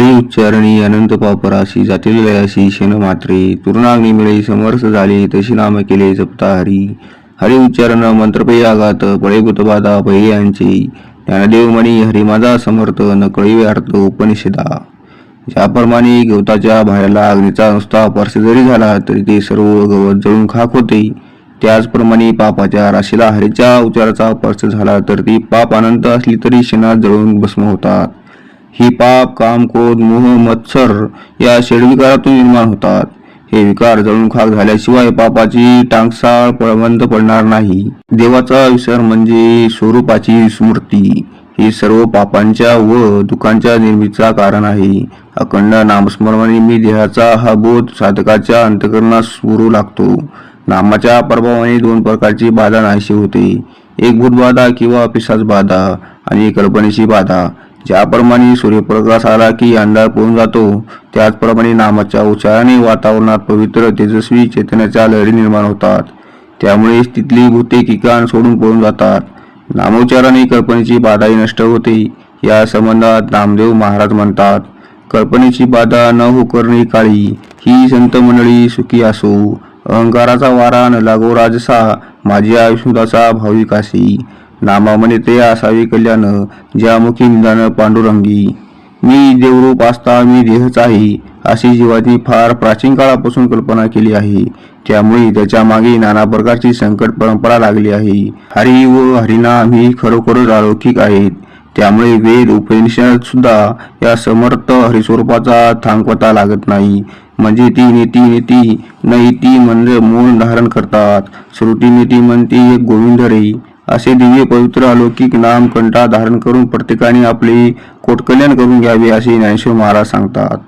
हरी उच्चारणी अनंत पापराशी जातील लयाशी शेण मात्रे तुरुणाग्नी मिळे समर्थ झाले तशी नाम केले जपता हरी हरी उच्चारण मंत्रपै आघात पळेभूत बाधा यांचे. ज्ञानदेव मणी हरी माझा समर्थ न कळीवे अर्थ उपनिषदा. ज्याप्रमाणे गवताच्या बाहेरला अग्नीचा नुसता स्पर्श जरी झाला तरी ते सर्व गवत जळून खाक होते. त्याचप्रमाणे पापाच्या राशीला हरीच्या उच्चाराचा स्पर्श झाला तर ती पाप अनंत असली तरी शेणात जळून भस्म होतात. ही पाप काम क्रोध मोह मत्सर या षडविकारातून निर्माण होतात. हे विकार जळून खाक झाल्याशिवाय पापाची टांगसाळ पळवंत बंद पडणार नाही. देवाचा विसर म्हणजे स्वरूपाची स्मृती ही सर्व पापांच्या व दुःखांच्या निर्मितीचा कारण आहे. अखंड नामस्मरणाने मी देहाचा हा बोध साधकाच्या अंतकरणास स्फुरू लागतो. नामाच्या प्रभावाने दोन प्रकारची बाधा नाहीशी होते. एक भूतबाधा किंवा पिसाच बाधा आणि कल्पनेची बाधा. ज्याप्रमाणे सूर्यप्रकाश आला की अंधार पळून जातो त्याचप्रमाणे नामाच्या उच्चाराने वातावरणात पवित्र तेजस्वी चेतनाच्या लहरी निर्माण होतात. त्यामुळे तिथली भूते किकाण सोडून पळून जातात. नामोच्चाराने कल्पनेची बाधाही नष्ट होते. या संबंधात नामदेव महाराज म्हणतात कल्पनेची बाधा न हो करणे काळी ही संत मंडळी सुखी असो. अहंकाराचा वारा न लागो राजसा माझ्या भाविक भाविकासी नामामने ते असावे कल्याण ज्यामुखी निदान पांडुरंगी. मी देवरूप असता मी देहच आहे अशी जीवाची फार प्राचीन काळापासून कल्पना केली आहे. त्यामुळे त्याच्यामागे नाना प्रकारची संकट परंपरा लागली आहे. हरी व हरिनाम ही खरोखरच अलौकिक आहेत. त्यामुळे वेद उपनिषद सुद्धा या समर्थ हरिस्वरूपाचा थांगवता लागत नाही. म्हणजे ती नीती नीती नाही ती म्हणजे मूळ धारण करतात. श्रुती नीती म्हणती एक गोविंद रे असे दिव्य पवित्र अलौकिक नाम कंठा धारण करून प्रत्येकाने आपले कोटकल्याण करून घ्यावे असे ज्ञानेश्वर महाराज सांगतात.